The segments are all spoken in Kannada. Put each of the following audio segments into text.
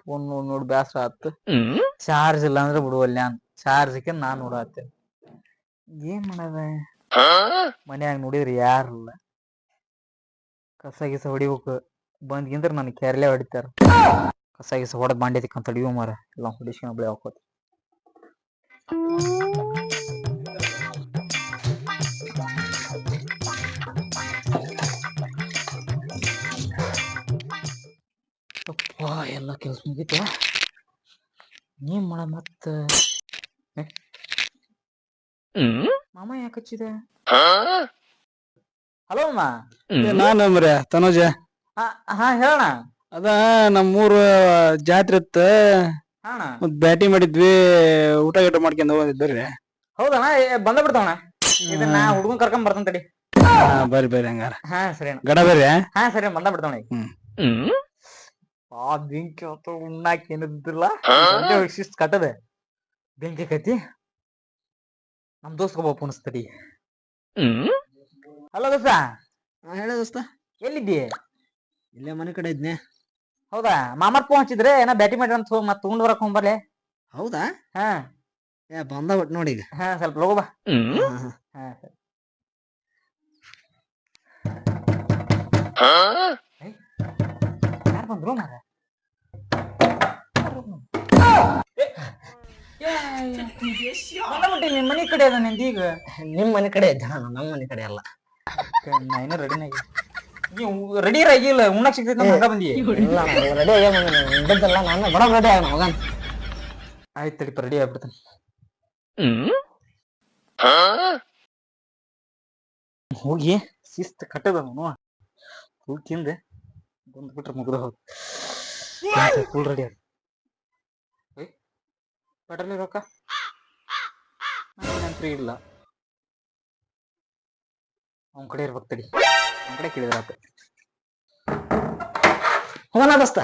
ಫೋನ್ ನೋಡ್ ಬ್ಯಾಸ್ರ ಆತು ಚಾರ್ಜ್ ಇಲ್ಲ ಅಂದ್ರೆ ಬಿಡುವಲ್ಲ ಚಾರ್ಜ್ ಚಾರ್ಜ್ ನಾನ್ ನೋಡತ್ತೆ. ಏನ್ ಮಾಡದ? ಮನ್ಯಾಗ ನೋಡಿದ್ರಿ ಯಾರಿಲ್ಲ ಕಸ ಗಿಸ ಹೊಡಿಬೇಕು. ಬಂದ್ಗಿಂದ್ರ ನನ್ ಕೆರಲೆ ಹೊಡಿತಾರ. ಕಸ ಗಿಸ ಹೊಡೆದ್ ಬಾಂಡೆತಿಕ್ಕಂತ ಹೊಡಿಯೋ ಮಾರ. ಎಲ್ಲ ಹೊಡಿಸ್ಕೊಂಡ್ ಬೆಳೆ ಹಾಕೋತ. ಅಪ್ಪ ಎಲ್ಲ ಕೆಲಸ ಮುಗಿತು. ನೀನ್ ಮಾಡ ಮತ್ತ? ಏ? ಮಾಮ ಯಾಕೆ ಹಚ್ಚಿದೆ? ಹಲೋ ಅಮ್ಮ ನಾನು ತನುಜ. ಹಾ ಹೇಳಣ ಅದ ನಮ್ಮೂರ ಜಾತ್ರೆ ಇತ್ತ. ಮತ್ ಬ್ಯಾಟಿ ಮಾಡಿದ್ವಿ ಊಟ ಗೀಟ ಮಾಡ್ಕೊಂಡು ಹೋಗಿದ್ರಿ ಹೌದಣ್ಣ ಏ, ಬಂದ ಬಿಡ್ತಾವಣ ಇದನ್ನ ಹುಡುಗನ್ ಕರ್ಕೊಂಡ್ ಬರ್ತಾನ ತಡಿ. ಬರ್ರಿ ಬರ್ರಿ ಹಂಗಾರ. ಹಾ ಸರಿ ಅಣ್ಣ. ಗಡ ಬರ್ರಿ ಹಾ ಸರಿ ಬಂದ ಬಿಡ್ತಾವಣ ಈಗ. ಹ್ಮ್. ಆ ಬೆಂಕಿ ಹೊತ್ತು ಉಣ್ಣಾಕ್ ಏನಿದ್ದಿಲ್ಲ ಶಿಸ್ತ್ ಕಟ್ಟದೆ. ಬೆಂಕಿ ಕತಿ ನಮ್ ದೋಸ್ತ ಒಬ್ಬ ಪುನಸ್ತಡಿ ಹಲೋ ದೋಸ್ತ. ಹೇಳ ದೋಸ್ತ. ಎಲ್ಲಿದ್ದಿ ಇಲ್ಲೇ ಮನೆ ಕಡೆ ಇದ್ನೆ. ಹೌದಾ? ಮಾಮರ್ ಪೋ ಹಚ್ಚಿದ್ರೆ ಏನೋ ಬ್ಯಾಟಿ ಮಾಡಿ ಅಂತ ಮತ್ ತಗೊಂಡ್ ಬರಕ್ ಹೋಗ್ಬರ್ಲೆ. ಹೌದಾ? ಹಾ. ಏ ಬಂದ ಬಿಟ್ ನೋಡಿ ಈಗ. ಹಾ ಸ್ವಲ್ಪ ಲಗೋ ಬಾ. ಹಾ ಯಾರ್ ಬಂದ್ರು ಮಾರ ನಿಮ್ ಮನೆ ಕಡೆ ಅದ ನಿಂದ ಈಗ? ನಿಮ್ಮ ಮನೆ ಕಡೆ ಇದ್ದ ನಮ್ಮ ಮನೆ ಕಡೆ ಅಲ್ಲ. ನಾ ಇನ್ನ ರೆಡಿನ ನೀವು ರೆಡಿ ಆಗಿಲ್ಲ ಉಣ್ಣಕ್ ಸಿಗ್ತೈತೆ ಹಂಗ ಬಂದಿ ಇಲ್ಲ ರೆಡಿ ಆಗ್ಯ ಬಂದಿದ್ದಲ್ಲ ನಾನು ಬಡ ರೆಡಿ ಆಗೋಣ ಮಗನ್ ಆಯ್ತು ತಡಿಪ ರೆಡಿ ಆಗ್ಬಿಡ್ತಾನೆ ಹೋಗಿ ಶಿಸ್ತ್ ಕಟ್ಟದ ಅವನು ಹೋಗಿ ತಿಂದೆ ಬಂದ್ಬಿಟ್ರೆ ಮುಗ್ದ ಹೋದ್ ಫುಲ್ ರೆಡಿ ಆಗ ಪೆಟ್ರೋಲ್ ರೊಕ್ಕ ನಂತರ ಇಲ್ಲ ಅವನ ಕಡೆ ಇರ್ಬೇಕು ತಡಿ ಅವನ ಕಡೆ ಕೇಳಿದ್ರ ಆತ. ಹೋಗೋಣ ದೋಸ್ತ.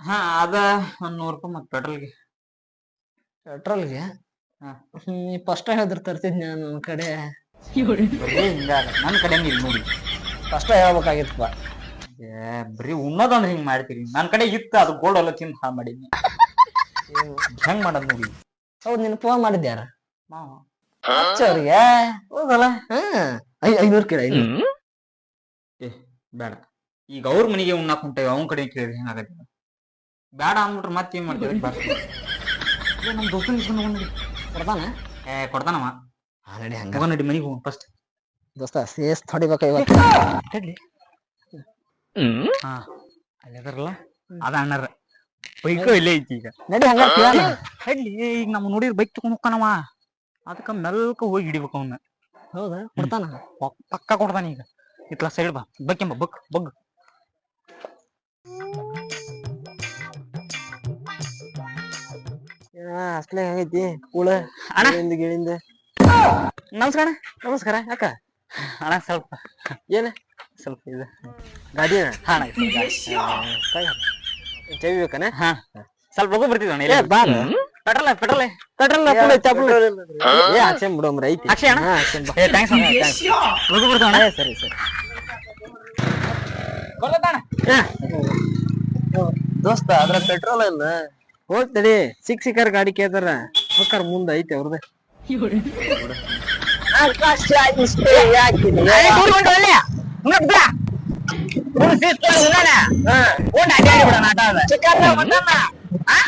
ಹಾ ಅದ ಒಂದ್ ನೂರ್ ರೂಪಾಯಿ ಮತ್ ಪೆಟ್ರೋಲ್ಗೆ. ಪೆಟ್ರೋಲ್ಗೆ? ಹಾ. ನೀ ಫಸ್ಟ್ ಹೇಳಿದ್ರ ತರ್ತಿದ್ನಿ ನನ್ನ ಕಡೆ. ಬರೀ ನನ್ನ ಕಡೆ ಇಲ್ಲಿ ನೋಡಿ. ಫಸ್ಟ್ ಹೇಳ್ಬೇಕಾಗಿತ್ತಪ್ಪ ಏ ಬರೀ ಉಣ್ಣೋದಂದ್ರೆ ಹಿಂಗ್ ಮಾಡ್ತೀರಿ. ನನ್ ಕಡೆ ಇತ್ತ ಅದು ಗೋಲ್ಡ್ ಎಲ್ಲ ತಿಂದು ಹಾ ಮಾಡೀನಿ ಹೆಂಗ್ ಮಾಡದ್ ನೋಡಿ? ಹೌದ್ ನಿನ್ ಫೋನ್ ಮಾಡಿದ್ಯಾರ? ಮಾವ ಅವ್ರಿಗೆ ಹೌದಲ್ಲ ಹ್ಮ್ ಐ ಐನೂರು ಕೇಳ ಐನೂರು. ಏ ಬೇಡ. ಈಗ ಅವ್ರ ಮನೆಗೆ ಉಣ್ಣಾಕ್ ಹೊಂಟೇವಿ ಅವನ ಕಡೆ ಕೇಳಿದ್ರೆ ಹೆಂಗಾಗತ್ತೆ ಬೇಡ ಅಂದ್ಬಿಟ್ರೆ ಮತ್ತೆ ಏನ್ ಮಾಡ್ತೀವಿ ನಮ್ಮ ದೋಸ್ತನ ಇಸ್ಕೊಂಡ್ ನಡಿ. ಕೊಡ್ತಾನ? ಏ ಕೊಡ್ತಾನವ. ಆಲ್ರೆಡಿ ಹಂಗ ನಡಿ ಮನೆಗೆ ಹೋಗೋಣ ಫಸ್ಟ್ ದೋಸ್ತ ಸೇಸ್ ತೊಡಿಬೇಕ ಇವತ್ತು ಹಾ. ಅಲ್ಲಿದಾರಲ್ಲ ಅದ ಅಣ್ಣರ. ಬೈಕು ಇಲ್ಲೇ ಐತಿ ಈಗ. ನಡಿ ಹಂಗ ಹೇಳಿ ಈಗ ನಮ್ಮ ನೋಡಿದ್ರ ಬೈಕ್ ತಗೊಂಡ್ ಹೋಗ್ತಾನವ. ಅದಕ್ಕ ಮೆಲ್ಕ ಹೋಗಿ ಹಿಡಿಬೇಕು ಅವನ್ನ ಹೌದಾ? ಕೊಡ್ತಾನ? ಪಕ್ಕ ಕೊಡ್ತಾನ ಈಗ. ಇತ್ಲ ಸೈಡ್ ಬಾ. ಬಕ್ಕೆಂಬ ಬಕ್ ಬಗ್ ಅಸ್ಲೇ ಹೆಂಗೈತಿ? ಕೂಳ. ಅಣ್ಣ. ಗಿಳಿಂದ ಗಿಳಿಂದ ನಮಸ್ಕಾರ ನಮಸ್ಕಾರ ಅಕ್ಕ ಅಣ್ಣ ಸ್ವಲ್ಪ. ಏನ? ಸ್ವಲ್ಪ ಇದು. ಗಾಡಿ ಹಾ ಅಣ್ಣ. ಚವಿ ಬೇಕಾನೆ? ಹಾ. ಸ್ವಲ್ಪ ಲಗು ಬರ್ತಿದ್ವ ಅಣ್ಣ ಏ ಬಾರ. ಪೆಟ್ರೋಲ್ ಪೆಟ್ರೋಲ್ ಪೆಟ್ರೋಲ್ ಏ ಹಾಕ್ಸೇನ್ ಬಿಡು ಮರ ಐತಿ ಅಕ್ಷಯ್ ಅಣ್ಣ? ಹಾ ಹಾಕ್ಸೇನ್ ಬಾ ಏ ಥ್ಯಾಂಕ್ಸ್ ಅಣ್ಣ thanks. ಲಗು ಬರ್ತಾವ ಅಣ್ಣ ಏ, ಸರಿ ಸರಿ ಬರ್ಲತ್ತ ಅಣ್ಣ ದೋಸ್ತ ಅದ್ರ ಪೆಟ್ರೋಲ್ ಇಲ್ಲ ಹೋಗ್ತಡಿ ಸಿಕ್ ಸಿಕ್ಕರ್ ಗಾಡಿ ಕೇಳ್ತಾರ ಹೋಗ್ತಾರ ಮುಂದ ಐತಿ ಅವ್ರದ್ದು ಬಂದ್ವಿ ಒಂದ್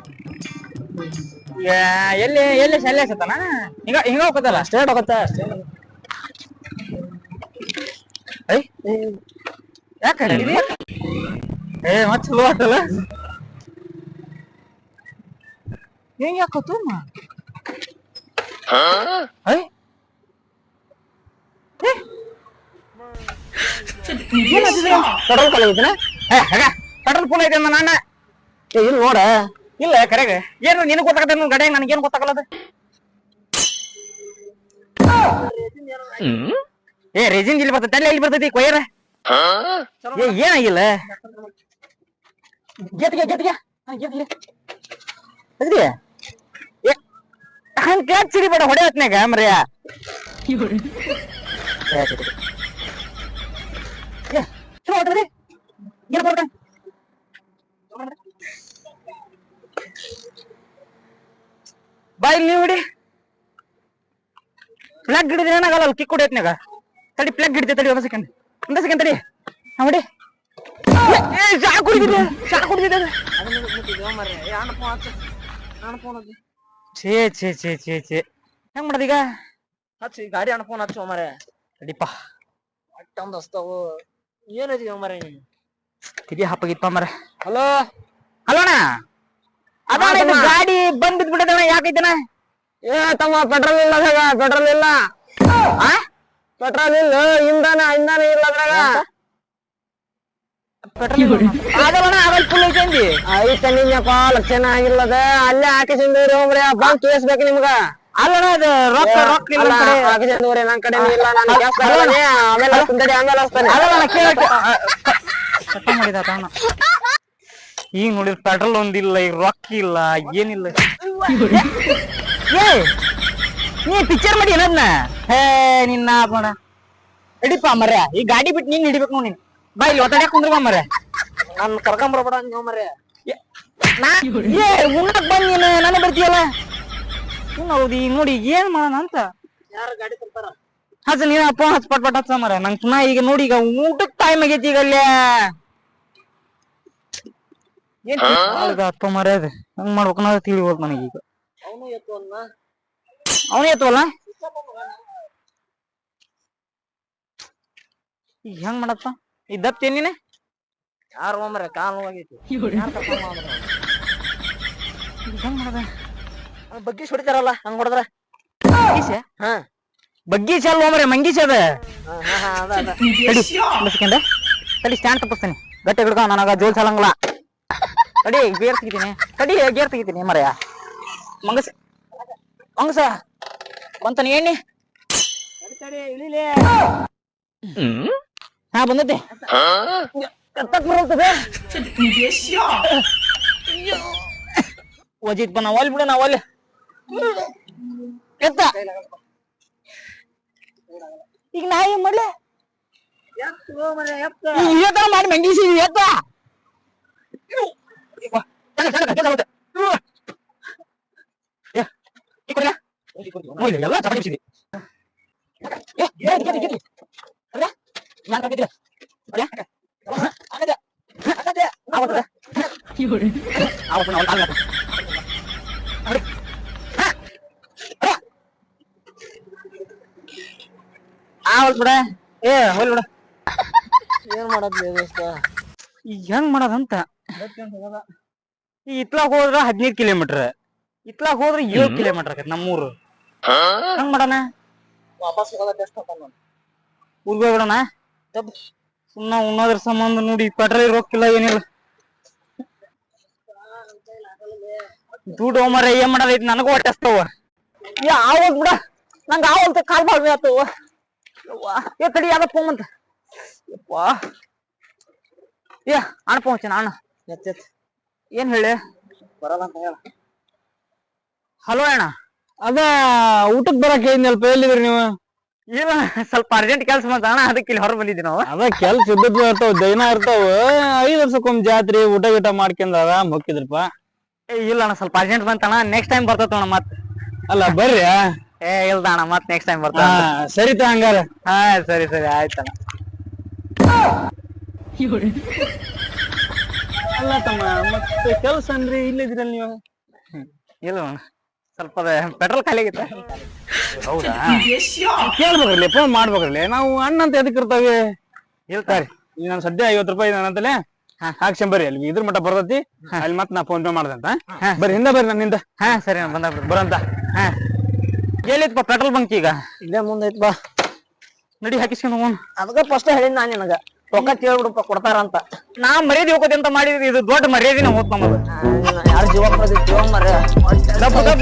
ಎಲ್ಲಿ ಎಲ್ಲಿ ಶಲ್ಯ ಸತ್ತಾನ ಹಿಂಗ ಹಿಂಗ ಹೋಗತ್ತಲ್ಲ ಸ್ಟೇಟ್ ಹೋಗತ್ತ ಯಾಕೆ ಏ ಮತ್ ಚಲೋ ಆತಲ್ಲ. ಹೆಂಗ್ ಏ? ಪೆಟ್ರೋಲ್ ಫುಲ್ ಐತೆ ನನ್ನ ಅಣ್ಣ ಇಲ್ಲಿ ನೋಡ ಇಲ್ಲ, ಕರೆಗೆ. ಏನು, ನಿನಗ್ ಗೊತ್ತಾಗತ್ತೆ ಗಡೆ ನನಗೇನು ಗೊತ್ತಾಗಲ್ಲ ಏ ರೆಜಿನ್ ಇಲ್ಲಿ ಬರ್ತೈತೆ ಅಲ್ಲಿ ಎಲ್ಲಿ ಬರ್ತೈತಿ ಕೊಯ್ಯರ? ಏ ಏನಾಗಿಲ್ಲ ಗೆದ್ಗೆ ಗೆದ್ಗೆ ತೆಗ್ದಿ ಏ, ಹಂಗ ಕ್ಯಾಚ್ ಸಿಡಿಬೇಡ ಹೊಡೆ ಹೊತ್ನ್ಯಾಗ ಮರ್ಯ ಏ, ಚಲೋ ಹೊಡ್ರಿ ಏನ್ ಬರ್ಕ ಬಾಯ್ ನೀವು ಹಿಡಿ. ಪ್ಲಗ್ ಹಿಡಿದ್ರೆ ಏನಾಗಲ್ಲ ಅಲ್ಲಿ ಕಿಕ್ ಹೊಡಿಯತ್ನಾಗ ತಡಿ ಪ್ಲಗ್ ಹಿಡಿದೆ ತಡಿ ಒಂದು ಸೆಕೆಂಡ್ ಒಂದು ಸೆಕೆಂಡ್ ತಡಿ. ಹಾ ಏ, ಚಾ ಕುಡಿದಿದೆ ಚಾ ಕುಡಿದಿದೆ ಛೇ ಛೇ ಛೇ ಛೇ ಛೇ. ಹೆಂಗ್ ಈಗ? ಹಚ್ಚಿ ಗಾಡಿ ಅಣ್ಣ ಫೋನ್ ಹಚ್ಚು ಮರೆ ತಡಿಪ್ಪ. ಅಟ್ಟೊಂದ್ ಹಚ್ತಾವು ಏನೈತಿ ಮರೆ ತಿರಿ ಹಪ್ಪಗಿತ್ತ ಮಾರೆ ಹಲೋ? ಹಲೋ ಇದು ಗಾಡಿ ಬಂದ್ ಬಿಟ್ಬಿಟ್ಟದಣ್ಣ ಯಾಕೈತನ ಏ ತಮ್ಮ ಪೆಟ್ರೋಲ್ ಇಲ್ಲ ಅದ್ರಾಗ ಪೆಟ್ರೋಲ್ ಇಲ್ಲ ಆ ಪೆಟ್ರೋಲ್ ಇಲ್ಲ ಇಂಧನ ಇಂಧನ ಇಲ್ಲ ಅದ್ರಾಗ ಅದಣ್ಣ ಅವಲ್ ಫುಲ್ ಐತೆ ನಿನ್ನಪ್ಪ ಲಕ್ಷಣ ಆಗಿಲ್ಲದ ಅಲ್ಲೇ ಹಾಕಿಸಿಂದ್ರಿ ಹೋಗ್ರಿ ಬಂದ್ ಕೇಸ್ಬೇಕು ನಿಮ್ಗ ಅಲ್ಲಣ್ಣ ಅದು ರೊಕ್ಕ ರೊಕ್ಕ ಇಲ್ಲ ನನ್ ಕಡೆ ಇಲ್ಲ ನಾನು ಗ್ಯಾಸ್ ಆಮೇಲೆ ಆಮೇಲೆ ಹಚ್ತಾನೆ ಕೇಳ ಮಾಡಿದ ಈಗ ನೋಡಿದ್ರೆ ಪೆಟ್ರೋಲ್ ಒಂದಿಲ್ಲ ಈಗ ರೊಕ್ಕ ಇಲ್ಲ ಏನಿಲ್ಲ. ಏ ನೀ ಪಿಕ್ಚರ್ ಮಾಡಿ ಏನದ್ನ ಹೇ ನಿನ್ನ ಮಾಡ ಹಿಡಿಪ ಮರ ಈ ಗಾಡಿ ಬಿಟ್ಟು ನೀನ್ ಹಿಡಿಬೇಕು ನೋಡಿ. ಬಾ ಇಲ್ಲಿ ಒತ್ತಾಡ್ಯಾಕ ಕುಂದ್ರ ಬಾ ಮರ್ಯ ನನ್ ಕರ್ಕೊಂಬರ್ಬೇಡ ನೀವು ಮರ ಏ ಉಣ್ಣಕ್ ಬಂದ್ ನೀನು ನಾನು ಬರ್ತೀಯಲ್ಲ? ಹೌದು ಈಗ ನೋಡಿ ಏನ್ ಮಾಡೋಣ ಅಂತ? ಯಾರು ಗಾಡಿ ತರ್ತಾರ? ಹಚ್ಚ ನೀನ ಫೋನ್ ಹಚ್ಚ ಪಟ್ ಪಟ್ ಹಚ್ಚ ಮರ ನಂಗೆ ಪುನಃ ಈಗ ನೋಡಿ ಈಗ ಊಟಕ್ ಟೈಮ್ ಆಗೈತಿ ಈಗ ಅಲ್ಲೇ ಅಪ್ಪ ಮರ್ಯಾದ? ಅದ ಹಂಗ್ ಮಾಡ್ಬೇಕು ಅನ್ನೋದು ತಿಳಿಬೋದು ನನಗೆ ಈಗ. ಅವನು ಎತ್ತವಲ್ಲ? ಈಗ ಹೆಂಗ್ ಮಾಡಪ್ಪ? ಈ ದಪ್ಪ ಏನಿನ ಯಾರು ಮರೆ ಕಾಲು ಹೋಗೈತಿ. ಹೆಂಗ್ ಮಾಡದ? ಬಗ್ಗಿ ಹೊಡಿತಾರಲ್ಲ ಹಂಗ್ ಹೊಡೆದ್ರ? ಬಗ್ಗೀಸ? ಹಾ. ಬಗ್ಗಿ ಅಲ್ಲ ಒಮ್ಮರೆ ಮಂಗೀಸ ಅದ? ತಡಿ ಒಂದು ಸೆಕೆಂಡ್ ತಡಿ ಸ್ಟ್ಯಾಂಡ್ ತಪ್ಪಿಸ್ತೀನಿ. ಗಟ್ಟಿ ಹಿಡ್ಕೊ ನನಗ ಜೋಲ್ ಸಲಂಗಿಲ್ಲ ತಡಿ ಗೇರ್ ತೆಗಿತೀನಿ. ತಡಿ ಗೇರ್ ತೆಗಿತೀನಿ ಮರೆಯ. ಮಂಗಸ ಮಂಗಸ ಬಂತಾನೆ ಎಣ್ಣೆ. ಹಾ ಬಂದತೆ ಕತ್ತಕ್ ಬರ್ತದೆ ವಜಿತ್ ಬಾ ನಾವ್ ಅಲ್ಲಿ ಬಿಡು ನಾವ್ ಅಲ್ಲಿ. ಎತ್ತ. ಈಗ ನಾ ಏನ್ ಮಾಡ್ಲೆ? ಎತ್ತ ಮಾಡಿ ಮಂಗಿಸಿ ಎತ್ತ. ಚಂದ, ಚಂದ, ಚಂದ ಹೋಗುತ್ತೆ. ಏ, ಈ ಕೊಡ್ಲಾ? ನೋಡಿ, ಎಲ್ಲ ಚಪಾತಿ ಬಿಸಿದೆ. ಏ, ಗೆದ್ದಿ, ಗೆದ್ದಿ, ಗೆದ್ದಿ. ಅಲ್ಲ? ನಾನ್ ಕಟ್ಟಿದ್ದೆ. ಅಲ್ಲ? ಆಗದೆ. ಆಗದೆ. ಆವತ್ತದ. ಆವತ್ತು ನಾವು ಕಾಲ್ ಹಾಕು. ನೋಡಿ. ಹಾ. ಹಾ. ಆವತ್ ಬಿಡ ಏ ಹೋಲ್ ಬಿಡ ಏನ್ ಮಾಡದ್ಲಿ ದೋಸ್ತ ಈಗ ಹೆಂಗ್ ಮಾಡೋದಂತ ಈ ಇತ್ಲಾಗ ಹೋದ್ರ ಹದಿನೈದು ಕಿಲೋಮೀಟರ್ ಇತ್ಲಾಗ ಹೋದ್ರ ಏಳು ಕಿಲೋಮೀಟರ್ ಆಕೈತಿ ನಮ್ಮೂರು. ಹಂಗ್ ಮಾಡಣ? ವಾಪಸ್ ಹೋಗೋದ ಊರ್ಗ್ ಹೋಗ್ಬಿಡೋಣ? ಸುಮ್ನ ಉಣ್ಣೋದ್ರ ಸಂಬಂಧ ನೋಡಿ ಪೆಟ್ರೋಲ್ ರೊಕ್ಕಿಲ್ಲ ಏನಿಲ್ಲ. ದುಡ್ಡು ಮರ ಏನ್ ಮಾಡೋದೈತಿ ನನಗೂ ಹೊಟ್ಟೆ ಹಸ್ತವ ಏ ಆವಲ್ ಬಿಡ. ನಂಗ ಆವಲ್ತ ಕಾಲ್ ಬಾಳ್ ಆತವ ಏ ತಡಿ ಯಾವ್ದ ಫೋನ್ ಅಂತ ಯಾ ಏ ಅಣ್ಣ ಫೋನ್ ಅಣ್ಣ. ಏನ್ ಹೇಳಿ? ಬರಲ್ಲ ಅಂತ ಹೇಳ. ಹಲೋ ಅಣ್ಣ. ಅದ ಊಟಕ್ ಬರಕ್ ಹೇಳಿದ್ನಲ್ಪ ಎಲ್ಲಿದ್ರಿ ನೀವು? ಇಲ್ಲ ಸ್ವಲ್ಪ ಅರ್ಜೆಂಟ್ ಕೆಲಸ ಬಂತ ಅಣ್ಣ ಅದಕ್ಕೆ ಇಲ್ಲಿ ಹೊರ ಬಂದಿದ್ವಿ ನಾವು. ಅದ ಕೆಲ್ಸ ಇದ್ದದ್ದು ಇರ್ತಾವ ದೈನ ಇರ್ತಾವ. ಐದ್ ವರ್ಷಕ್ಕೊಮ್ಮೆ ಜಾತ್ರೆ ಊಟ ಗೀಟ ಮಾಡ್ಕೊಂಡ್ ಆರಾಮ್ ಹೋಗಿದ್ರಪ್ಪ ಏ ಇಲ್ಲ ಅಣ್ಣ ಸ್ವಲ್ಪ ಅರ್ಜೆಂಟ್ ಬಂತಣ್ಣ ನೆಕ್ಸ್ಟ್ ಟೈಮ್ ಬರ್ತೈತೆ ಅಣ್ಣ ಮತ್ ಅಲ್ಲ ಬರ್ರಿ ಏ ಇಲ್ದ ಅಣ್ಣ ಮತ್ ನೆಕ್ಸ್ಟ್ ಟೈಮ್ ಬರ್ತ ಸರಿ ತ ಹಂಗಾರ. ಹಾ ಸರಿ ಸರಿ ಆಯ್ತಣ್ಣ. ಅಲ್ಲ ತಮ್ಮ ಮತ್ತೆ ಕೆಲ್ಸ ರೀ ಇಲ್ಲಿದ್ರಲ್ಲ ನೀವು? ಇಲ್ಲ ಸ್ವಲ್ಪ ಪೆಟ್ರೋಲ್ ಖಾಲಿ ಆಗಿತ್ತ. ಹೌದಾ? ಕೇಳ್ಬೇಕ್ರಲ್ಲಿ ಫೋನ್ ಮಾಡ್ಬೇಕ್ರಲ್ಲಿ. ನಾವು ಅಣ್ಣ ಅಂತ ಎದಕ್ ಇರ್ತಾವೆ? ಇಲ್ತಾರೆ ಈಗ ನಾನು ಸದ್ಯ ಐವತ್ತು ರೂಪಾಯಿ ನನ್ನ ಅಂತಲೇ ಹಾಕ್ಸಂ ಬರ್ರಿ ಅಲ್ಲಿ. ಇದ್ರ ಮಟ್ಟ ಬರ್ತೈತಿ ಅಲ್ಲಿ ಮತ್ತೆ ನಾ ಫೋನ್ ಪೇ ಮಾಡ್ದಂತ ಬರ್ರಿ ಹಿಂದ ಬರ್ರಿ ನನ್ನಿಂದ. ಹಾ ಸರಿ ಬಂದ ಬರಂತ. ಹಾ. ಎಲ್ಲಿತ್ತಪ್ಪ ಪೆಟ್ರೋಲ್ ಬಂಕ್ ಈಗ. ಇಲ್ಲೇ ಮುಂದೆ ಐತ್ ಬಾ. ನಡಿ ಹಾಕಿಸ್ಕೊಂಡು ಹೋಗೋಣ ಅದಕ್ಕ ಫಸ್ಟ್ ಹೇಳಿದ್ ನಾನು ನಿನಗ. ರೊಕ್ಕ ಕೇಳ್ಬಿಡಪ್ಪ ಕೊಡ್ತಾರಂತ. ನಾ ಮರ್ಯಾದಿ ಹೋಗೋದೆ ಅಂತ ಮಾಡಿದ್ರಿ? ಇದು ದೊಡ್ಡ ಮರ್ಯಾದಿನ ಹೋತ್ ನಮ್ಮದು ಯಾರು ಜೀವ ಜೀವ ಮರ್ಯಾದ